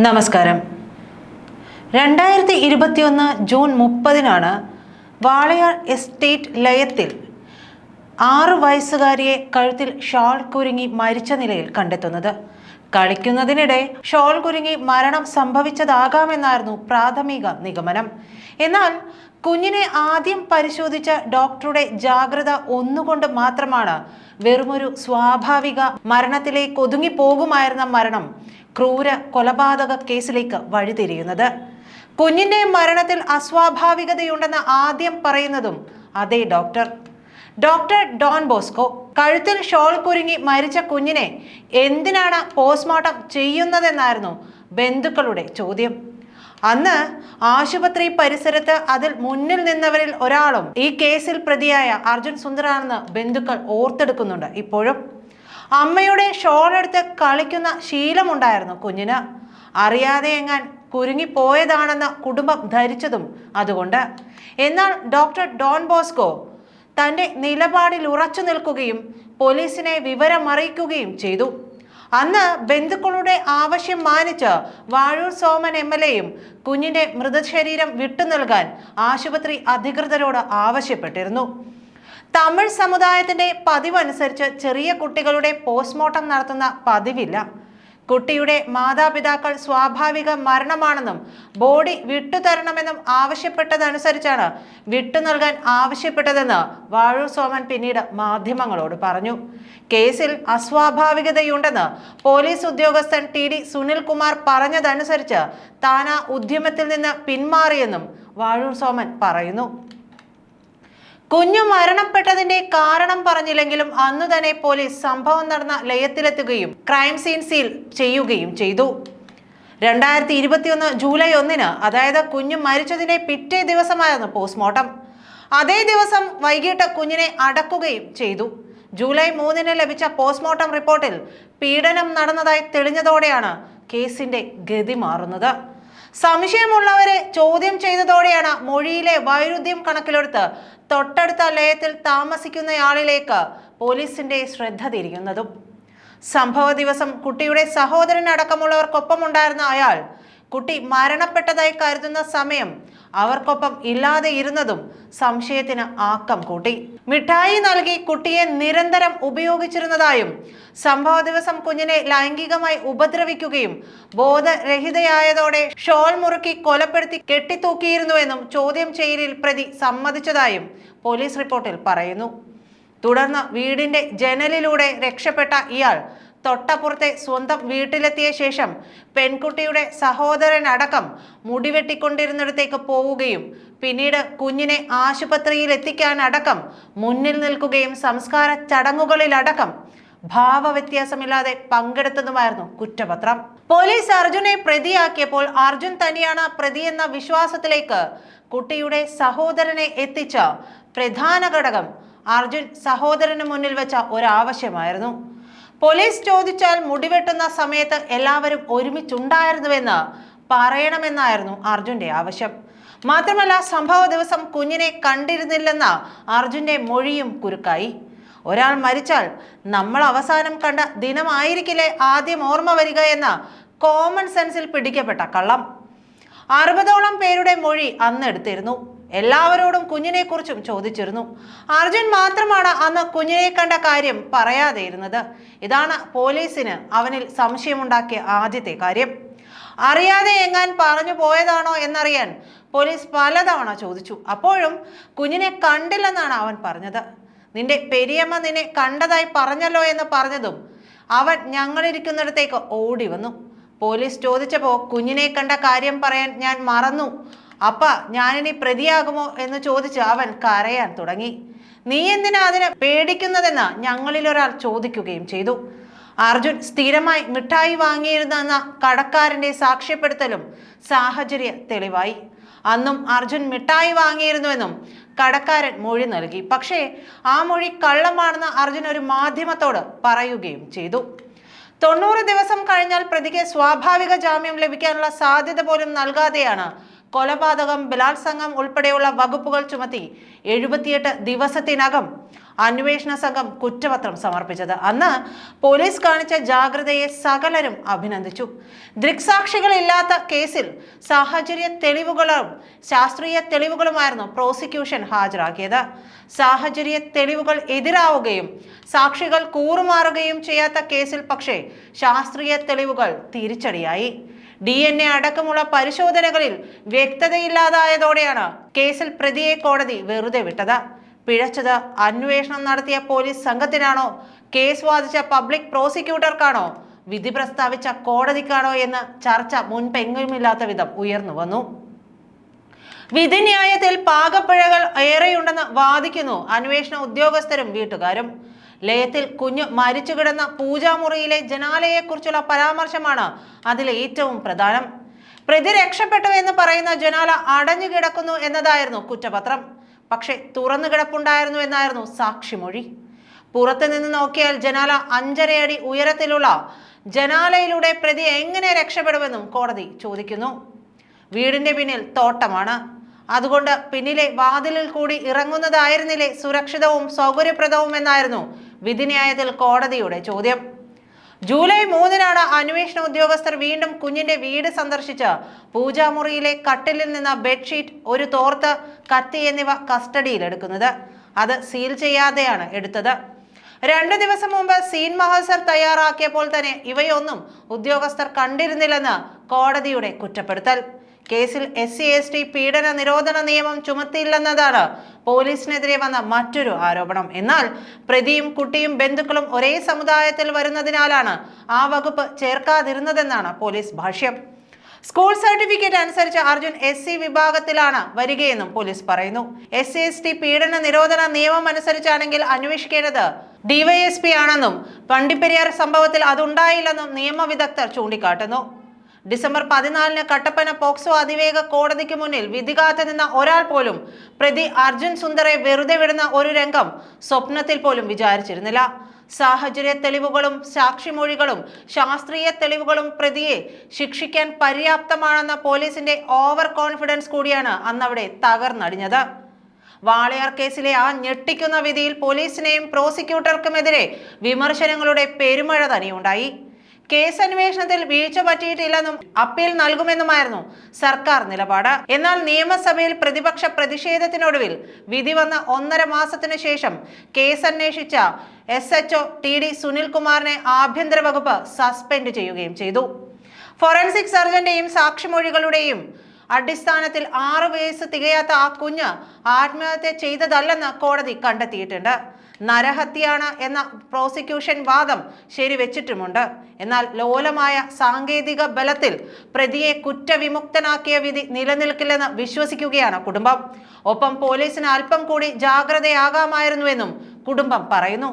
നമസ്കാരം. രണ്ടായിരത്തി ഇരുപത്തിയൊന്ന് ജൂൺ മുപ്പതിനാണ് വാളയാർ എസ്റ്റേറ്റ് ലയത്തിൽ ആറു വയസ്സുകാരിയെ കഴുത്തിൽ ഷോൾ കുരുങ്ങി മരിച്ച നിലയിൽ കണ്ടെത്തുന്നത്. കളിക്കുന്നതിനിടെ ഷോൾ കുരുങ്ങി മരണം സംഭവിച്ചതാകാമെന്നായിരുന്നു പ്രാഥമിക നിഗമനം. എന്നാൽ കുഞ്ഞിനെ ആദ്യം പരിശോധിച്ച ഡോക്ടറുടെ ജാഗ്രത ഒന്നുകൊണ്ട് മാത്രമാണ് വെറുമൊരു സ്വാഭാവിക മരണത്തിലേക്ക് ഒതുങ്ങി പോകുമായിരുന്ന മരണം ക്രൂര കൊലപാതക കേസിലേക്ക് വഴിതിരിയുന്നത്. കുഞ്ഞിന്റെ മരണത്തിൽ അസ്വാഭാവികതയുണ്ടെന്ന് ആദ്യം പറയുന്നതും അതേ ഡോക്ടർ. ഡോക്ടർ ഡോൺ ബോസ്കോ കഴുത്തിൽ ഷോൾ കുരുങ്ങി മരിച്ച കുഞ്ഞിനെ എന്തിനാണ് പോസ്റ്റ്മോർട്ടം ചെയ്യുന്നതെന്നായിരുന്നു ബന്ധുക്കളുടെ ചോദ്യം. അന്ന് ആശുപത്രി പരിസരത്ത് അതിൽ മുന്നിൽ നിന്നവരിൽ ഒരാളും ഈ കേസിൽ പ്രതിയായ അർജുൻ സുന്ദറാണെന്ന് ബന്ധുക്കൾ ഓർത്തെടുക്കുന്നുണ്ട് ഇപ്പോഴും. അമ്മയുടെ ഷോളെടുത്ത് കളിക്കുന്ന ശീലമുണ്ടായിരുന്നു കുഞ്ഞിന്. അറിയാതെ എങ്ങാൻ കുരുങ്ങിപ്പോയതാണെന്ന് കുടുംബം ധരിച്ചതും അതുകൊണ്ട്. എന്നാൽ ഡോക്ടർ ഡോൺ ബോസ്കോ തന്റെ നിലപാടിൽ ഉറച്ചു നിൽക്കുകയും പോലീസിനെ വിവരമറിയിക്കുകയും ചെയ്തു. അന്ന് ബന്ധുക്കളുടെ ആവശ്യം മാനിച്ച് വാഴൂർ സോമൻ എം എൽ എയും കുഞ്ഞിന്റെ മൃതശരീരം വിട്ടു നൽകാൻ ആശുപത്രി അധികൃതരോട് ആവശ്യപ്പെട്ടിരുന്നു. തമിഴ് സമുദായത്തിന്റെ പതിവനുസരിച്ച് ചെറിയ കുട്ടികളുടെ പോസ്റ്റ്മോർട്ടം നടത്തുന്ന പതിവില്ല. കുട്ടിയുടെ മാതാപിതാക്കൾ സ്വാഭാവിക മരണമാണെന്നും ബോഡി വിട്ടുതരണമെന്നും ആവശ്യപ്പെട്ടതനുസരിച്ചാണ് വിട്ടു നൽകാൻ ആവശ്യപ്പെട്ടതെന്ന് വാഴൂർ സോമൻ പിന്നീട് മാധ്യമങ്ങളോട് പറഞ്ഞു. കേസിൽ അസ്വാഭാവികതയുണ്ടെന്ന് പോലീസ് ഉദ്യോഗസ്ഥൻ ടി ഡി സുനിൽകുമാർ പറഞ്ഞതനുസരിച്ച് താൻ ആ ഉദ്യമത്തിൽ നിന്ന് പിന്മാറിയെന്നും വാഴൂർ സോമൻ പറയുന്നു. കുഞ്ഞു മരണപ്പെട്ടതിന്റെ കാരണം പറഞ്ഞില്ലെങ്കിലും അന്നു തന്നെ പോലീസ് സംഭവം നടന്ന ലയത്തിലെത്തുകയും ക്രൈം സീൻ സീൽ ചെയ്യുകയും ചെയ്തു. രണ്ടായിരത്തി ഇരുപത്തിയൊന്ന് ജൂലൈ ഒന്നിന് അതായത് കുഞ്ഞു മരിച്ചതിന്റെ പിറ്റേ ദിവസമായിരുന്നു പോസ്റ്റ്മോർട്ടം. അതേ ദിവസം വൈകിട്ട് കുഞ്ഞിനെ അടക്കുകയും ചെയ്തു. ജൂലൈ മൂന്നിന് ലഭിച്ച പോസ്റ്റ്മോർട്ടം റിപ്പോർട്ടിൽ പീഡനം നടന്നതായി തെളിഞ്ഞതോടെയാണ് കേസിന്റെ ഗതി മാറുന്നത്. സംശയമുള്ളവരെ ചോദ്യം ചെയ്തതോടെയാണ് മൊഴിയിലെ വൈരുദ്ധ്യം കണക്കിലെടുത്ത് തൊട്ടടുത്ത ലയത്തിൽ താമസിക്കുന്നയാളിലേക്ക് പോലീസിന്റെ ശ്രദ്ധ തിരിയുന്നതും. സംഭവ ദിവസം കുട്ടിയുടെ സഹോദരൻ അടക്കമുള്ളവർക്കൊപ്പമുണ്ടായിരുന്ന അയാൾ കുട്ടി മരണപ്പെട്ടതായി കരുതുന്ന സമയം അവർക്കൊപ്പം ഇല്ലാതെ ഇരുന്നതും സംശയത്തിന് ആക്കം കൂട്ടി. മിഠായി നൽകി കുട്ടിയെ നിരന്തരം ഉപയോഗിച്ചിരുന്നതായും സംഭവ ദിവസം കുഞ്ഞിനെ ലൈംഗികമായി ഉപദ്രവിക്കുകയും ബോധരഹിതയായതോടെ ഷോൾ മുറുക്കി കൊലപ്പെടുത്തി കെട്ടിത്തൂക്കിയിരുന്നുവെന്നും ചോദ്യം ചെയ്യലിൽ പ്രതി സമ്മതിച്ചതായും പോലീസ് റിപ്പോർട്ടിൽ പറയുന്നു. തുടർന്ന് വീടിന്റെ ജനലിലൂടെ രക്ഷപ്പെട്ട ഇയാൾ തൊട്ടപ്പുറത്തെ സ്വന്തം വീട്ടിലെത്തിയ ശേഷം പെൺകുട്ടിയുടെ സഹോദരൻ സഹോദരനടക്കം മുടിവെട്ടിക്കൊണ്ടിരുന്നിടത്തേക്ക് പോവുകയും പിന്നീട് കുഞ്ഞിനെ ആശുപത്രിയിൽ എത്തിക്കാനടക്കം മുന്നിൽ നിൽക്കുകയും സംസ്കാര ചടങ്ങുകളിലടക്കം ഭാവവ്യത്യാസമില്ലാതെ പങ്കെടുത്തതുമായിരുന്നു കുറ്റപത്രം. പോലീസ് അർജുനെ പ്രതിയാക്കിയപ്പോൾ അർജുൻ തന്നെയാണ് പ്രതിയെന്ന വിശ്വാസത്തിലേക്ക് കുട്ടിയുടെ സഹോദരനെ എത്തിച്ച പ്രധാന ഘടകം അർജുൻ സഹോദരന് മുന്നിൽ വെച്ച ഒരാവശ്യമായിരുന്നു. പോലീസ് ചോദിച്ചാൽ മുടിവെട്ടുന്ന സമയത്ത് എല്ലാവരും ഒരുമിച്ചുണ്ടായിരുന്നുവെന്ന് പറയണമെന്നായിരുന്നു അർജുന്റെ ആവശ്യം. മാത്രമല്ല സംഭവ ദിവസം കുഞ്ഞിനെ കണ്ടിരുന്നില്ലെന്ന അർജുന്റെ മൊഴിയും കുരുക്കായി. ഒരാൾ മരിച്ചാൽ നമ്മൾ അവസാനം കണ്ട ദിനമായിരിക്കില്ലേ ആദ്യം ഓർമ്മ വരിക എന്ന കോമൺ സെൻസിൽ പിടിക്കപ്പെട്ട കള്ളം. അറുപതോളം പേരുടെ മൊഴി അന്ന് എടുത്തിരുന്നു. എല്ലാവരോടും കുഞ്ഞിനെക്കുറിച്ചും ചോദിച്ചിരുന്നു. അർജുൻ മാത്രമാണ് അന്ന് കുഞ്ഞിനെ കണ്ട കാര്യം പറയാതെ ഇരുന്നത് ഇതാണ് പോലീസിന് അവനിൽ സംശയമുണ്ടാക്കിയ ആദ്യത്തെ കാര്യം. അറിയാതെ എങ്ങാൻ പറഞ്ഞു പോയതാണോ എന്നറിയാൻ പോലീസ് പലതവണ ചോദിച്ചു. അപ്പോഴും കുഞ്ഞിനെ കണ്ടില്ലെന്നാണ് അവൻ പറഞ്ഞത്. നിന്റെ പെരിയമ്മ നിന്നെ കണ്ടതായി പറഞ്ഞല്ലോ എന്ന് പറഞ്ഞതും അവൻ ഞങ്ങളിരിക്കുന്നിടത്തേക്ക് ഓടി വന്നു പോലീസ് ചോദിച്ചപ്പോൾ കുഞ്ഞിനെ കണ്ട കാര്യം പറയാൻ ഞാൻ മറന്നു. അപ്പ ഞാനിനി പ്രതിയാകുമോ എന്ന് ചോദിച്ച് അവൻ കരയാൻ തുടങ്ങി. നീ എന്തിനാ അതിനെ പേടിക്കുന്നതെന്ന് ഞങ്ങളിലൊരാൾ ചോദിക്കുകയും ചെയ്തു. അർജുൻ സ്ഥിരമായി മിഠായി വാങ്ങിയിരുന്നെന്ന കടക്കാരന്റെ സാക്ഷ്യപ്പെടുത്തലും സാഹചര്യ തെളിവായി. അന്നും അർജുൻ മിഠായി വാങ്ങിയിരുന്നുവെന്നും കടക്കാരൻ മൊഴി നൽകി. പക്ഷേ ആ മൊഴി കള്ളമാണെന്ന് അർജുൻ ഒരു മാധ്യമത്തോട് പറയുകയും ചെയ്തു. തൊണ്ണൂറ് ദിവസം കഴിഞ്ഞാൽ പ്രതിക്ക് സ്വാഭാവിക ജാമ്യം ലഭിക്കാനുള്ള സാധ്യത പോലും നൽകാതെയാണ് കൊലപാതകം ബലാത്സംഗം ഉൾപ്പെടെയുള്ള വകുപ്പുകൾ ചുമത്തി എഴുപത്തിയെട്ട് ദിവസത്തിനകം അന്വേഷണ സംഘം കുറ്റപത്രം സമർപ്പിച്ചത്. അന്ന് പോലീസ് കാണിച്ച ജാഗ്രതയെ സകലരും അഭിനന്ദിച്ചു. ദൃക്സാക്ഷികളില്ലാത്ത കേസിൽ സാഹചര്യ തെളിവുകളും ശാസ്ത്രീയ തെളിവുകളുമായിരുന്നു പ്രോസിക്യൂഷൻ ഹാജരാക്കിയത്. സാഹചര്യ തെളിവുകൾ എതിരാവുകയും സാക്ഷികൾ കൂറുമാറുകയും ചെയ്യാത്ത കേസിൽ പക്ഷേ ശാസ്ത്രീയ തെളിവുകൾ തിരിച്ചടിയായി. ഡി എൻ എ അടക്കമുള്ള പരിശോധനകളിൽ വ്യക്തതയില്ലാതായതോടെയാണ് കേസിൽ പ്രതിയെ കോടതി വെറുതെ വിട്ടത്. പിഴച്ചത് അന്വേഷണം നടത്തിയ പോലീസ് സംഘത്തിനാണോ? കേസ് വാദിച്ച പബ്ലിക് പ്രോസിക്യൂട്ടർക്കാണോ? വിധി പ്രസ്താവിച്ച കോടതിക്കാണോ എന്ന് ചർച്ച മുൻപെങ്ങുമില്ലാത്ത വിധം ഉയർന്നു വന്നു. വിധിന്യായത്തിൽ പാകപ്പിഴകൾ ഏറെയുണ്ടെന്ന് വാദിക്കുന്നു അന്വേഷണ ഉദ്യോഗസ്ഥരും വീട്ടുകാരും. ലയത്തിൽ കുഞ്ഞ് മരിച്ചു കിടന്ന പൂജാമുറിയിലെ ജനാലയെക്കുറിച്ചുള്ള പരാമർശമാണ് അതിൽ ഏറ്റവും പ്രധാനം. പ്രതി രക്ഷപ്പെട്ടു എന്ന് പറയുന്ന ജനാല അടഞ്ഞു കിടക്കുന്നു എന്നതായിരുന്നു കുറ്റപത്രം. പക്ഷേ തുറന്നു കിടപ്പുണ്ടായിരുന്നു എന്നായിരുന്നു സാക്ഷിമൊഴി. പുറത്തു നിന്ന് നോക്കിയാൽ ജനാല അഞ്ചരയടി ഉയരത്തിലുള്ള ജനാലയിലൂടെ പ്രതി എങ്ങനെ രക്ഷപ്പെടുമെന്നും കോടതി ചോദിക്കുന്നു. വീടിന്റെ പിന്നിൽ തോട്ടമാണ്. അതുകൊണ്ട് പിന്നിലെ വാതിലിൽ കൂടി ഇറങ്ങുന്നതായിരുന്നില്ലേ സുരക്ഷിതവും സൗകര്യപ്രദവും എന്നായിരുന്നു വിധിന്യായത്തിൽ കോടതിയുടെ ചോദ്യം. ജൂലൈ മൂന്നിനാണ് അന്വേഷണ ഉദ്യോഗസ്ഥർ വീണ്ടും കുഞ്ഞിന്റെ വീട് സന്ദർശിച്ച് പൂജാമുറിയിലെ കട്ടിലിൽ നിന്ന് ബെഡ്ഷീറ്റ് ഒരു തോർത്ത് കത്തി എന്നിവ കസ്റ്റഡിയിലെടുക്കുന്നത്. അത് സീൽ ചെയ്യാതെയാണ് എടുത്തത്. രണ്ടു ദിവസം മുമ്പ് സീൻ മഹസർ തയ്യാറാക്കിയപ്പോൾ തന്നെ ഇവയൊന്നും ഉദ്യോഗസ്ഥർ കണ്ടിരുന്നില്ലെന്ന് കോടതിയുടെ കുറ്റപ്പെടുത്തൽ. കേസിൽ എസ് സി എസ് ടി പീഡന നിരോധന നിയമം ചുമത്തിയില്ലെന്നതാണ് പോലീസിനെതിരെ വന്ന മറ്റൊരു ആരോപണം. എന്നാൽ പ്രതിയും കുട്ടിയും ബന്ധുക്കളും ഒരേ സമുദായത്തിൽ വരുന്നതിനാലാണ് ആ വകുപ്പ് ചേർക്കാതിരുന്നതെന്നാണ് പോലീസ് ഭാഷ്യം. സ്കൂൾ സർട്ടിഫിക്കറ്റ് അനുസരിച്ച് അർജുൻ എസ് സി വിഭാഗത്തിലാണ് വരികയെന്നും പോലീസ് പറയുന്നു. എസ് സി എസ് ടി പീഡന നിരോധന നിയമം അനുസരിച്ചാണെങ്കിൽ അന്വേഷിക്കേണ്ടത് ഡിവൈഎസ്പി ആണെന്നും വണ്ടിപ്പെരിയാർ സംഭവത്തിൽ അതുണ്ടായില്ലെന്നും നിയമവിദഗ്ധർ ചൂണ്ടിക്കാട്ടുന്നു. ഡിസംബർ പതിനാലിന് കട്ടപ്പന പോക്സോ അതിവേഗ കോടതിക്ക് മുന്നിൽ വിധി നിന്ന ഒരാൾ പോലും പ്രതി അർജുൻ സുന്ദറെ വെറുതെ വിടുന്ന ഒരു രംഗം സ്വപ്നത്തിൽ പോലും വിചാരിച്ചിരുന്നില്ല. സാഹചര്യ തെളിവുകളും സാക്ഷിമൊഴികളും ശാസ്ത്രീയ തെളിവുകളും പ്രതിയെ ശിക്ഷിക്കാൻ പര്യാപ്തമാണെന്ന പോലീസിന്റെ ഓവർ കോൺഫിഡൻസ് കൂടിയാണ് അന്നവിടെ തകർന്നടിഞ്ഞത്. വാളയാർ കേസിലെ ആ ഞെട്ടിക്കുന്ന വിധിയിൽ പോലീസിനെയും പ്രോസിക്യൂട്ടർക്കുമെതിരെ വിമർശനങ്ങളുടെ പെരുമഴ തന്നെയുണ്ടായി കേസ് അന്വേഷണത്തിൽ വീഴ്ച പറ്റിയിട്ടില്ലെന്നും അപ്പീൽ നൽകുമെന്നുമായിരുന്നു സർക്കാർ നിലപാട്. എന്നാൽ നിയമസഭയിൽ പ്രതിപക്ഷ പ്രതിഷേധത്തിനൊടുവിൽ വിധി വന്ന ഒന്നര മാസത്തിനു ശേഷം കേസ് അന്വേഷിച്ച എസ് എച്ച്ഒ ടി ഡി സുനിൽകുമാറിനെ ആഭ്യന്തര വകുപ്പ് സസ്പെൻഡ് ചെയ്യുകയും ചെയ്തു. ഫോറൻസിക് സർജന്റെയും സാക്ഷിമൊഴികളുടെയും അടിസ്ഥാനത്തിൽ ആറു വയസ്സ് തികയാത്ത ആ കുഞ്ഞ് ആത്മഹത്യ ചെയ്തതല്ലെന്ന് കോടതി കണ്ടെത്തിയിട്ടുണ്ട്. നരഹത്യയാണ് എന്ന പ്രോസിക്യൂഷൻ വാദം ശരിവെച്ചിട്ടുമുണ്ട്. എന്നാൽ ലോലമായ സാങ്കേതിക ബലത്തിൽ പ്രതിയെ കുറ്റവിമുക്തനാക്കിയ വിധി നിലനിൽക്കില്ലെന്ന് വിശ്വസിക്കുകയാണ് കുടുംബം. ഒപ്പം പോലീസിന് അല്പം കൂടി ജാഗ്രതയാകാമായിരുന്നുവെന്നും കുടുംബം പറയുന്നു.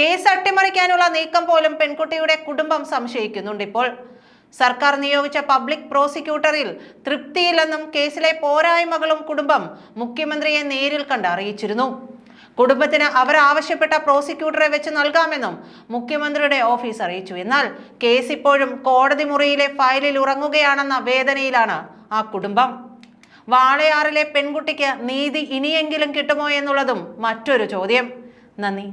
കേസ് അട്ടിമറിക്കാനുള്ള നീക്കം പോലും പെൺകുട്ടിയുടെ കുടുംബം സംശയിക്കുന്നുണ്ട് ഇപ്പോൾ. സർക്കാർ നിയോഗിച്ച പബ്ലിക് പ്രോസിക്യൂട്ടറിൽ തൃപ്തിയില്ലെന്നും കേസിലെ പോരായ്മകളും കുടുംബം മുഖ്യമന്ത്രിയെ നേരിൽ കണ്ട് അറിയിച്ചിരുന്നു. കുടുംബത്തിന് അവർ ആവശ്യപ്പെട്ട പ്രോസിക്യൂട്ടറെ വെച്ച് നൽകാമെന്നും മുഖ്യമന്ത്രിയുടെ ഓഫീസ് അറിയിച്ചു. എന്നാൽ കേസ് ഇപ്പോഴും കോടതി മുറിയിലെ ഫയലിൽ ഉറങ്ങുകയാണെന്ന വേദനയിലാണ് ആ കുടുംബം. വാളയാറിലെ പെൺകുട്ടിക്ക് നീതി ഇനിയെങ്കിലും കിട്ടുമോ എന്നുള്ളതും മറ്റൊരു ചോദ്യം. നന്ദി.